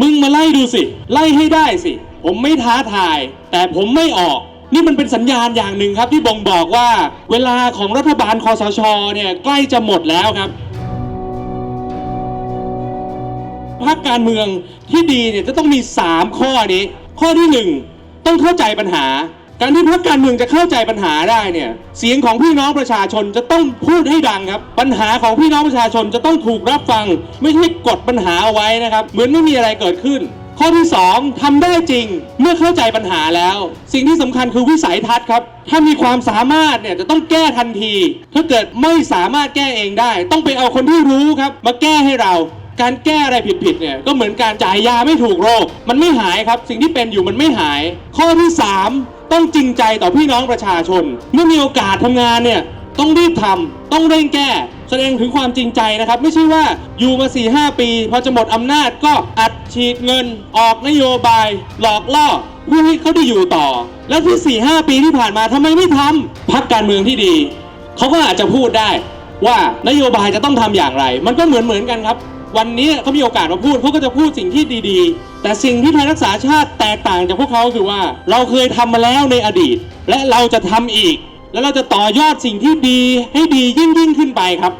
มึงมาไล่ดูสิ ไล่ให้ได้สิ ผมไม่ท้าทาย แต่ผมไม่ออก นี่มันเป็นสัญญาณอย่างหนึ่งครับ ที่บ่งบอกว่า เวลาของรัฐบาลคอสชเนี่ยใกล้จะหมดแล้วครับพรรคการเมืองที่ดีเนี่ยจะต้องมี 3 ข้อนี้ ข้อที่ 1 ต้องเข้าใจปัญหา การที่พรรคการเมืองจะเข้าใจปัญหาได้เนี่ย เสียงของพี่น้องประชาชนจะต้องพูดให้ดังครับ ปัญหาของพี่น้องประชาชนจะต้องถูกรับฟัง ไม่ใช่กดปัญหาเอาไว้นะครับ เหมือนไม่มีอะไรเกิดขึ้น ข้อที่ 2ทำได้จริง เมื่อเข้าใจปัญหาแล้ว สิ่งที่สำคัญคือวิสัยทัศน์ครับ ถ้ามีความสามารถเนี่ยจะต้องแก้ทันที ถ้าเกิดไม่สามารถแก้เองได้ ต้องไปเอาคนที่รู้ครับ มาแก้ให้เราการแก้อะไรผิดๆเนี่ยก็เหมือนการจ่ายยาไม่ถูกโรค มันไม่หายครับ สิ่งที่เป็นอยู่มันไม่หาย ข้อที่ 3 ต้องจริงใจต่อพี่น้องประชาชน เมื่อมีโอกาสทำงานเนี่ยต้องรีบทำต้องเร่งแก้ แสดงถึงความจริงใจนะครับ ไม่ใช่ว่าอยู่มา 4 5ปี พอจะหมดอำนาจก็อัดฉีดเงินออกนโยบาย หลอกล่อเพื่อให้เขาได้อยู่ต่อ แล้วที่ 4 5 ปีที่ผ่านมาทำไมไม่ทำพักการเมืองที่ดีเขาก็อาจจะพูดได้ว่านโยบายจะต้องทำอย่างไร มันก็เหมือนเหมือนกันครับ วันนี้เขามีโอกาสมาพูดเขาก็จะพูดสิ่งที่ดีๆ แต่สิ่งที่ไทยรักษาชาติแตกต่างจากพวกเขาคือว่า เราเคยทำมาแล้วในอดีต และเราจะทำอีก และเราจะต่อยอดสิ่งที่ดีให้ดียิ่งยิ่งขึ้นไปครับ